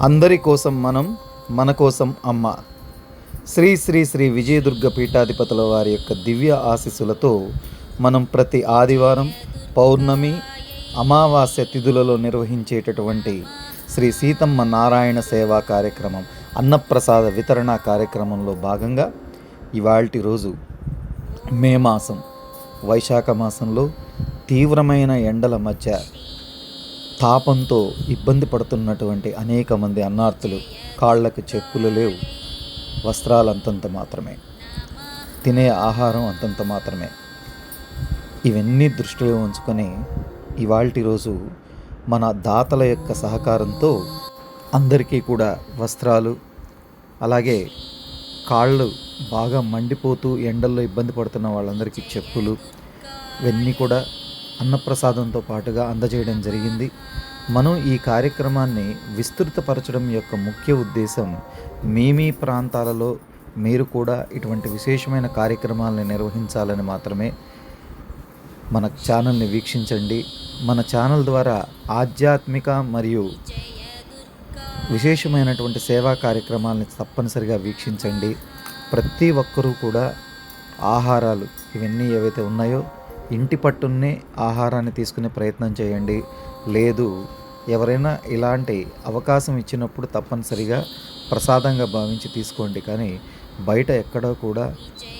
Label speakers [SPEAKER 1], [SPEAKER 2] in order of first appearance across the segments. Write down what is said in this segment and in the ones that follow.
[SPEAKER 1] అందరి కోసం మనం మన కోసం అమ్మ. శ్రీ శ్రీ శ్రీ విజయదుర్గ పీఠాధిపతుల వారి యొక్క దివ్య ఆశీస్సులతో మనం ప్రతి ఆదివారం పౌర్ణమి అమావాస్య తిథులలో నిర్వహించేటటువంటి శ్రీ సీతమ్మ నారాయణ సేవా కార్యక్రమం అన్నప్రసాద వితరణ కార్యక్రమంలో భాగంగా ఇవాల్టి రోజు మే మాసం వైశాఖ మాసంలో తీవ్రమైన ఎండల మధ్య తాపంతో ఇబ్బంది పడుతున్నటువంటి అనేక మంది అన్నార్థులు కాళ్ళకు చెప్పులు లేవు. వస్త్రాలు అంతంత మాత్రమే. తినే ఆహారం అంతంత మాత్రమే. ఇవన్నీ దృష్టిలో ఉంచుకొని ఇవాల్టి రోజు మన దాతల యొక్క సహకారంతో అందరికీ కూడా వస్త్రాలు అలాగే కాళ్ళు బాగా మండిపోతూ ఎండల్లో ఇబ్బంది పడుతున్న వాళ్ళందరికీ చెప్పులు ఇవన్నీ కూడా అన్నప్రసాదంతో పాటుగా అందజేయడం జరిగింది. మనం ఈ కార్యక్రమాన్ని విస్తృతపరచడం యొక్క ముఖ్య ఉద్దేశం మీ మీ ప్రాంతాలలో మీరు కూడా ఇటువంటి విశేషమైన కార్యక్రమాలను నిర్వహించాలని మాత్రమే. మన ఛానల్ని వీక్షించండి. మన ఛానల్ ద్వారా ఆధ్యాత్మిక మరియు విశేషమైనటువంటి సేవా కార్యక్రమాలను తప్పనిసరిగా వీక్షించండి. ప్రతి ఒక్కరూ కూడా ఆహారాలు ఇవన్నీ ఏవైతే ఉన్నాయో ఇంటి పట్టున్నే ఆహారాన్ని తీసుకునే ప్రయత్నం చేయండి. లేదు ఎవరైనా ఇలాంటి అవకాశం ఇచ్చినప్పుడు తప్పనిసరిగా ప్రసాదంగా భావించి తీసుకోండి. కానీ బయట ఎక్కడో కూడా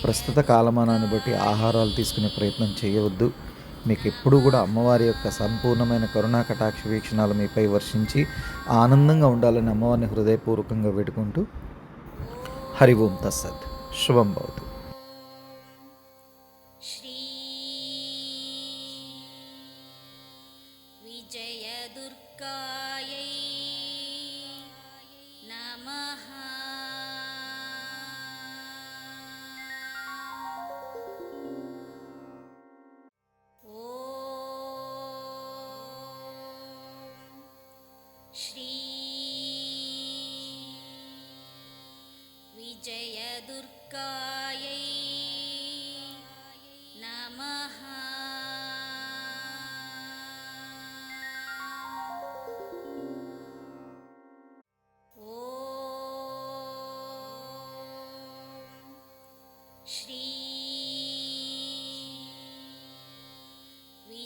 [SPEAKER 1] ప్రస్తుత కాలమానాన్ని బట్టి ఆహారాలు తీసుకునే ప్రయత్నం చేయవద్దు. మీకు ఎప్పుడూ కూడా అమ్మవారి యొక్క సంపూర్ణమైన కరుణా కటాక్ష వీక్షణాలు మీపై వర్షించి ఆనందంగా ఉండాలని అమ్మవారిని హృదయపూర్వకంగా వేడుకుంటూ హరి ఓం తస్సత్ శుభం భవతు.
[SPEAKER 2] శ్రీ विजयदुर्गायै नमः ॐ श्री विजयदुर्गायै